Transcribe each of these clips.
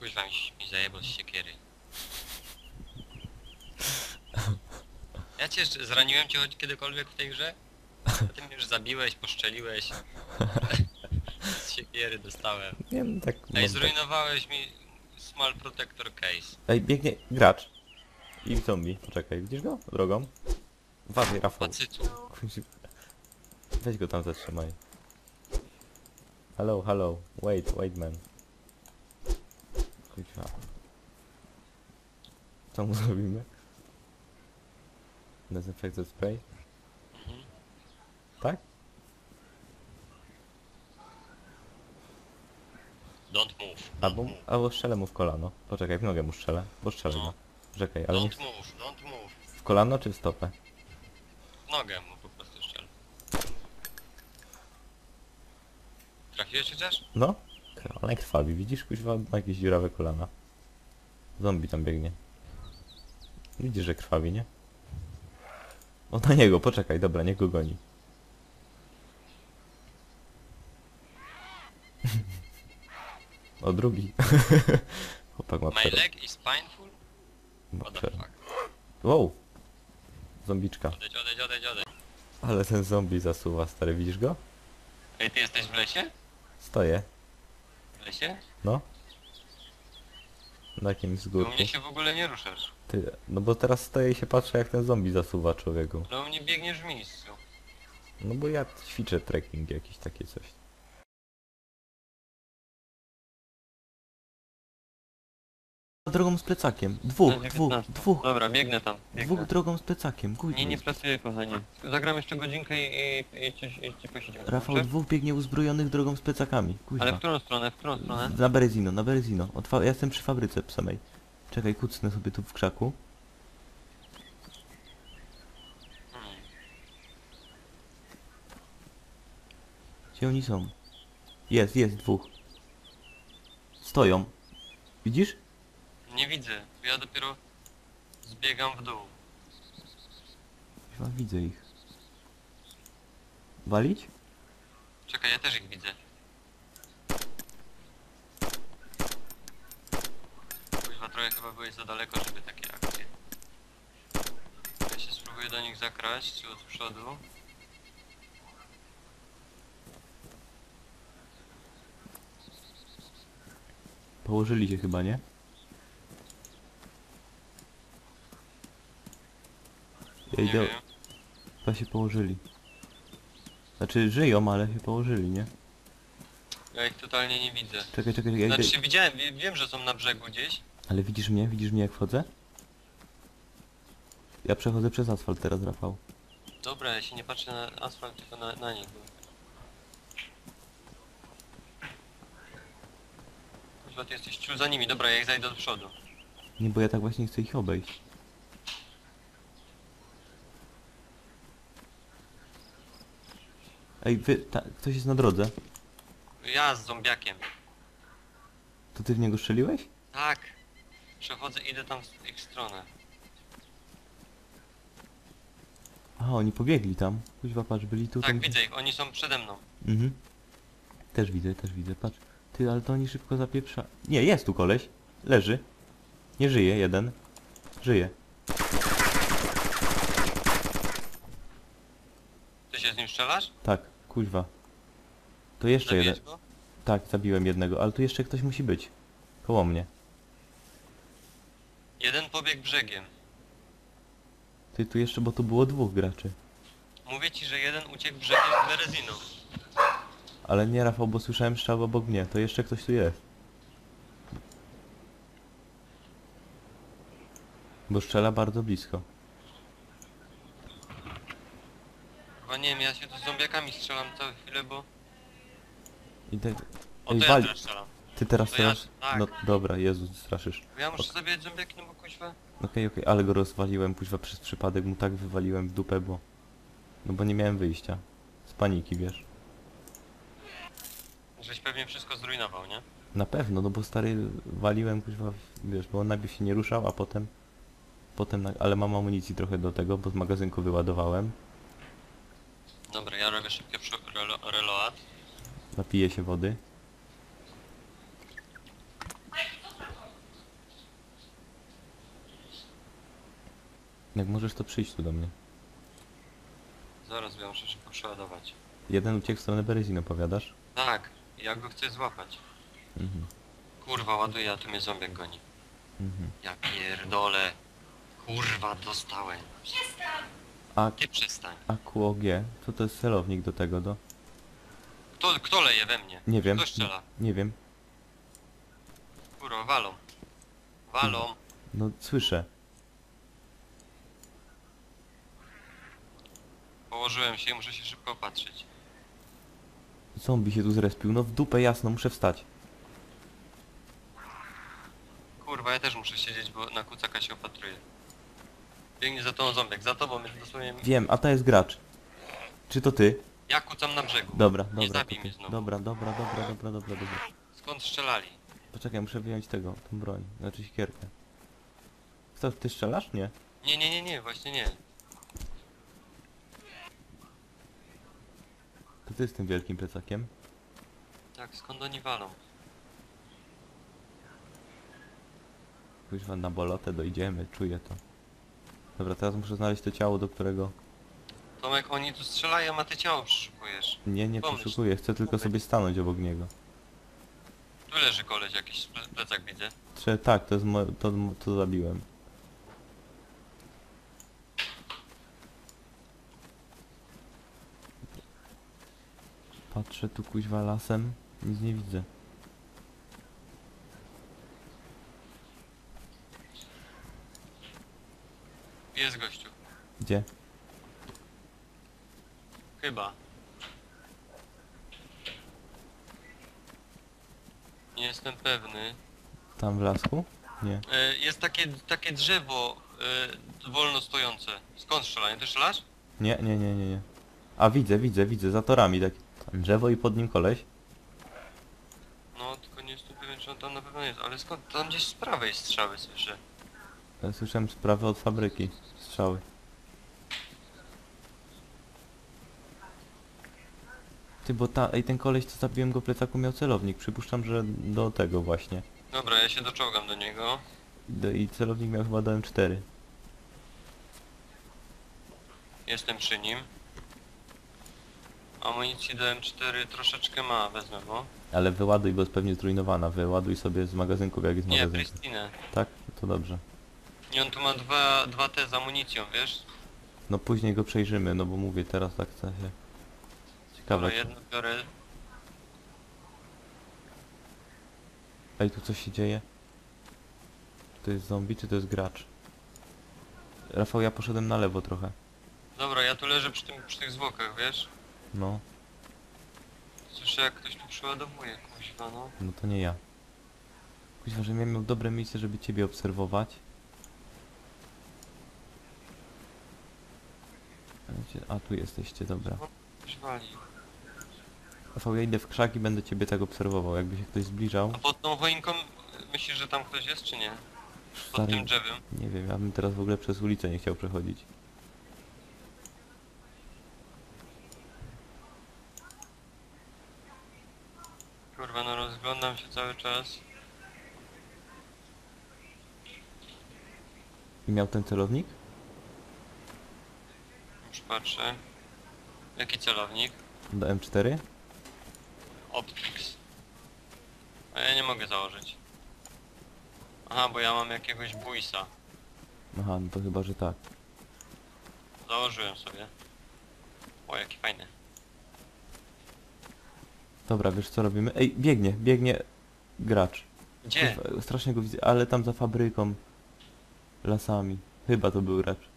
Kuźwa mi, mi zajebał z siekiery. Ja cię jeszcze- zraniłem cię choć kiedykolwiek w tej grze? A ty mnie już zabiłeś, poszczeliłeś. Z siekiery dostałem. Nie no tak... Ej, no, zrujnowałeś mi Small Protector Case. Ej, biegnie gracz. I zombie. Poczekaj, widzisz go? Drogą? Uważaj, Rafał. Kuźwa. Weź go tam zatrzymaj. Hello, hello. Wait, wait man. Kuźwa. Co mu zrobimy? Dezynfekcja spray? Mhm. Tak? Don't move. Albo, albo strzelę mu w kolano. Poczekaj, w nogę mu strzelę. Bo strzelę No. go. Czekaj, ale nie Don't move, don't move. w kolano czy w stopę? W Nogę mu po prostu strzel. Trafiłeś chociaż? No? Ale krwawi, widzisz? Kuźwa ma jakieś dziurawe kolana. Zombie tam biegnie. Widzisz, że krwawi, nie? O na niego, poczekaj, dobra, niech go goni. o drugi. Chłopak ma My przerwę. leg is painful? Ma What the przerwę. fuck? Wow! Zombiczka. Odejdź, odejdź, odejdź, odejdź. Ale ten zombie zasuwa, stary, widzisz go? Ej, ty jesteś w lesie? Stoję. Lesie? No. Na jakimś U wzgórku. mnie się w ogóle nie ruszasz. Ty, no bo teraz stoję i się patrzę jak ten zombie zasuwa człowieku. No u mnie biegniesz w miejscu. No bo ja ćwiczę trekking jakieś takie coś. Drogą z plecakiem. Dwóch, dwóch, 19. dwóch. Dobra, biegnę tam. Dwóch Biegnę. drogą z plecakiem. Nie, nie pracuję, kochanie. Zagram jeszcze godzinkę i, i, i, ci, i posiedzimy. Rafał, dobrze? dwóch biegnie uzbrojonych drogą z plecakami. Ale w którą stronę, w którą stronę? Na Berezino, na Berezino. Ja jestem przy fabryce samej. Czekaj, kucnę sobie tu w krzaku. Gdzie oni są? Jest, jest, dwóch. Stoją. Widzisz? Nie widzę. Ja dopiero zbiegam w dół. Chyba widzę ich. Walić? Czekaj, ja też ich widzę. Kuźwa, trochę chyba byłeś za daleko, żeby takie akcje. Ja się spróbuję do nich zakraść, tu od przodu. Położyli się chyba, nie? Ja Nie wiem. Chyba się położyli. Znaczy żyją, ale się położyli, nie? Ja ich totalnie nie widzę. Czekaj, czekaj, idę... Znaczy widziałem, wie- wiem, że są na brzegu gdzieś. Ale widzisz mnie? Widzisz mnie jak wchodzę? Ja przechodzę przez asfalt teraz, Rafał. Dobra, ja się nie patrzę na asfalt, tylko na, na nich. bo- Kuźwa, ty jesteś ciul za nimi. Dobra, ja ich zajdę do przodu. Nie, bo ja tak właśnie chcę ich obejść. Ej, wy... Ta, ktoś jest na drodze. Ja z zombiakiem. To ty w niego strzeliłeś? Tak. Przechodzę, idę tam w ich stronę. Aha, oni pobiegli tam. Kuźwa, patrz, byli tu. Tak, tam- widzę ich, oni są przede mną. Mhm. Też widzę, też widzę, patrz. Ty, ale to oni szybko zapieprza... Nie, jest tu koleś. Leży. Nie żyje, jeden. Żyje. Ty się z nim strzelasz? Tak, kuźwa. To jeszcze Zabijesz jeden. go? Tak, zabiłem jednego, ale tu jeszcze ktoś musi być. Koło mnie. Jeden pobiegł brzegiem. Ty tu jeszcze, bo tu było dwóch graczy. Mówię ci, że jeden uciekł brzegiem z Bereziną. Ale nie Rafał, bo słyszałem strzał obok mnie. To jeszcze ktoś tu jest. Bo strzela bardzo blisko. Chyba nie wiem, ja się tu z zombiakami strzelam całe chwilę, bo... I tak... O, Ej, to ja wali- strzelam. Ty teraz To ja- tak. No dobra, Jezu, straszysz. Ja muszę zabijać zombiaki, no bo kuźwa... Okej, okej, ale go rozwaliłem, kuźwa, przez przypadek mu tak wywaliłem w dupę, bo... No bo nie miałem wyjścia. Z paniki, wiesz. Żeś pewnie wszystko zrujnował, nie? Na pewno, no bo stary waliłem, kuźwa, w- wiesz, bo on najpierw się nie ruszał, a potem... Potem, na... ale mam amunicji trochę do tego, bo z magazynku wyładowałem. Dobra, ja robię szybkie reload. Napiję się wody. Jak możesz to przyjść tu do mnie. Zaraz, bo ja muszę szybko przeładować. Jeden uciekł w stronę Berezino, powiadasz? Tak, ja go chcę złapać. Mhm. Kurwa, ładuję, a tu mnie ząbek goni. Mhm. Ja pierdolę. Kurwa, dostałem. Przestań! A, Ty przestań. AQOG, co to jest celownik do tego, do? Kto, kto leje we mnie? Nie wiem. Kto strzela? Nie wiem. Kurwa, walą. Walą. No, słyszę. Położyłem się i muszę się szybko opatrzyć. Zombie się tu zrespił. No w dupę jasno, muszę wstać. Kurwa, ja też muszę siedzieć, bo na kucaka się opatruję. Biegnie za tą zombiak, za tobą jest dosłownie... Wiem, a to jest gracz. Czy to ty? Ja kucam na brzegu. Dobra, Nie dobra, zabij to mnie znowu. Dobra, dobra, dobra, dobra, dobra, dobra. Skąd strzelali? Poczekaj, muszę wyjąć tego, tą broń, znaczy siekierkę. Co, ty strzelasz? Nie. Nie, nie, nie, nie, właśnie nie. To ty z tym wielkim plecakiem. Tak, skąd oni walą? Kuźwa, na bolotę dojdziemy, czuję to. Dobra, teraz muszę znaleźć to ciało, do którego... Tomek, oni tu strzelają, a ty ciało przeszukujesz. Nie, nie Pomyśl. przeszukuję, chcę tylko Pomyśl. sobie stanąć obok niego. Tu leży koleś jakiś ple- plecak widzę. Trze tak, to jest mo to, to zabiłem. Patrzę tu kuźwa lasem, nic nie widzę. Jest gościu. Gdzie? Chyba. Nie jestem pewny. Tam w lasku? Nie. E, jest takie, takie drzewo e, wolno stojące. Skąd strzelają? Ty strzelasz? Nie, nie, nie, nie, nie. A widzę, widzę, widzę, za torami tak. Tam drzewo i pod nim koleś. No, tylko nie jestem pewien, czy on tam na pewno jest. Ale skąd? Tam gdzieś z prawej strzały słyszę. Ja Słyszałem sprawę od fabryki. Strzały. Ty, bo ta, ej, ten koleś, co zabiłem go w plecaku miał celownik. Przypuszczam, że do tego właśnie. Dobra, ja się doczołgam do niego. I, do, i celownik miał chyba do M4. Jestem przy nim. Amunicji do M4 troszeczkę ma, wezmę go. Ale wyładuj, bo jest pewnie zrujnowana. Wyładuj sobie z magazynków, jak jest Nie, magazynku. pristine. Tak? To dobrze. I on tu ma dwa, dwa T z amunicją, wiesz? No później go przejrzymy, no bo mówię, teraz tak chcę się... Ciekawe. Dobra, jedno biorę. Ej, tu coś się dzieje? To jest zombie, czy to jest gracz? Rafał, ja poszedłem na lewo trochę. Dobra, ja tu leżę przy, tym, przy tych zwłokach, wiesz? No, Słyszę jak ktoś tu przeładowuje, kuźwa, no. no to nie ja. Kuźwa, że miałem miał dobre miejsce, żeby ciebie obserwować. A tu jesteście, dobra. Rafał, ja idę w krzak i będę ciebie tak obserwował. Jakby się ktoś zbliżał. A pod tą choinką myślisz, że tam ktoś jest, czy nie? Pod Stary, tym drzewem. nie wiem, ja bym teraz w ogóle przez ulicę nie chciał przechodzić. Kurwa, no rozglądam się cały czas. I miał ten celownik? Już patrzę. Jaki celownik? Do M4? Optics. A ja nie mogę założyć. Aha, bo ja mam jakiegoś bujsa. Aha, no to chyba, że tak. Założyłem sobie. O, jaki fajny. Dobra, wiesz co robimy? Ej, biegnie, biegnie gracz. Gdzie? Kurwa, Strasznie go widzę, ale tam za fabryką. Lasami. Chyba to był gracz.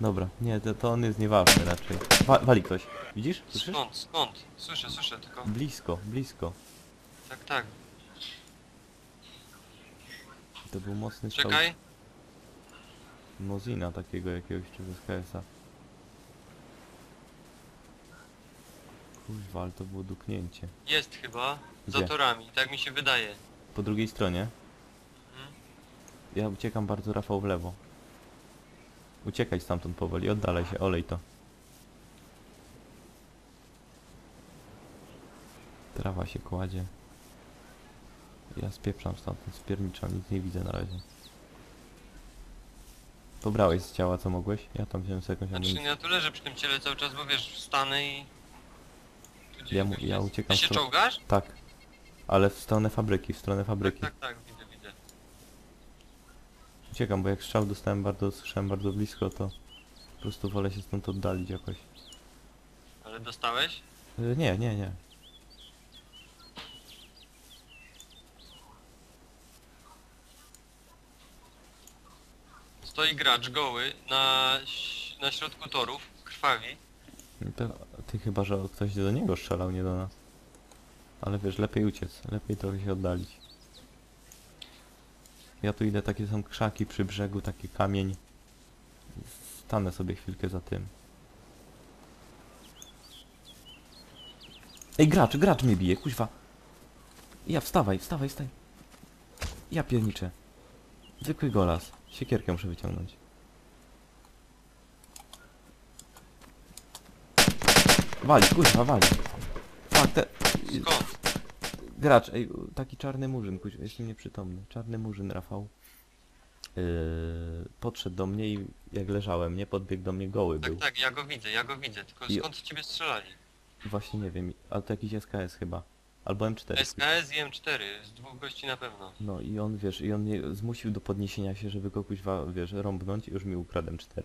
Dobra, nie, to, to on jest nieważny raczej. Wa wali ktoś. Widzisz? Słyszysz? Skąd? Skąd? Słyszę, słyszę, tylko... Blisko, blisko. Tak, tak. To był mocny strzał. Czekaj. Mozina takiego jakiegoś, czy z KS-a. Kuźwa, ale to było duknięcie. Jest chyba. Za Gdzie? torami, tak mi się wydaje. Po drugiej stronie. Mhm. Ja uciekam bardzo Rafał w lewo. Uciekaj stamtąd powoli, oddalaj się, olej to. Trawa się kładzie. Ja spieprzam stamtąd, spierniczam, nic nie widzę na razie. Pobrałeś z ciała co mogłeś? Ja tam wziąłem sobie jakąś Znaczy amunicję. ja tu leżę przy tym ciele cały czas, bo wiesz, wstanę i... Tu gdzieś Ja mu- ja jest. uciekam Ty się czołgasz? Tak. Ale w stronę fabryki, w stronę fabryki. Tak, tak, widzę. Uciekam, bo jak strzał dostałem bardzo, słyszałem bardzo blisko, to po prostu wolę się stąd oddalić jakoś. Ale dostałeś? Y, nie, nie, nie. Stoi gracz goły na, ś- na środku torów, krwawi. To, ty chyba, że ktoś do niego strzelał, nie do nas. Ale wiesz, lepiej uciec, lepiej trochę się oddalić. Ja tu idę, takie są krzaki przy brzegu, taki kamień. Stanę sobie chwilkę za tym. Ej, gracz, gracz mnie bije, kuźwa. Ja, wstawaj, wstawaj, wstawaj. Ja pierniczę. Zwykły golas. Siekierkę muszę wyciągnąć. Wali, kuźwa, wali. Fuck, te... Skąd? Gracz, ej, taki czarny murzyn, kuźwa, jest nieprzytomny. Czarny murzyn, Rafał. Yy, podszedł do mnie i jak leżałem, nie? Podbiegł do mnie goły Tak, był. tak, ja go widzę, ja go widzę. Tylko I- skąd ciebie strzelali? Właśnie nie wiem, ale to jakiś SKS chyba. Albo M4. SKS i M4, z dwóch gości na pewno. No i on, wiesz, i on mnie zmusił do podniesienia się, żeby go kuźwa, wiesz, rąbnąć i już mi ukradł M4.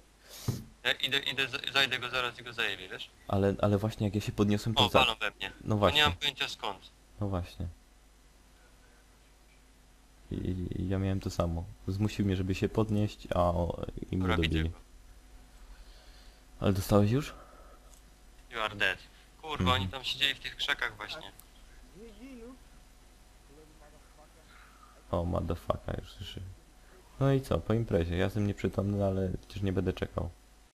Ja idę, idę, za- zajdę go zaraz i go zajebię, wiesz? Ale, ale właśnie jak ja się podniosłem, to O, za... walą we mnie. No Bo nie właśnie, mam pojęcia skąd. No właśnie. I, i, ja miałem to samo. Zmusił mnie, żeby się podnieść, a o, i mnie Dobra, widzę dobili. go. Ale dostałeś już? You are dead. Kurwa, Mhm. oni tam siedzieli w tych krzakach właśnie. O, motherfucker, już słyszy. No i co, po imprezie. Ja jestem nieprzytomny, ale przecież nie będę czekał.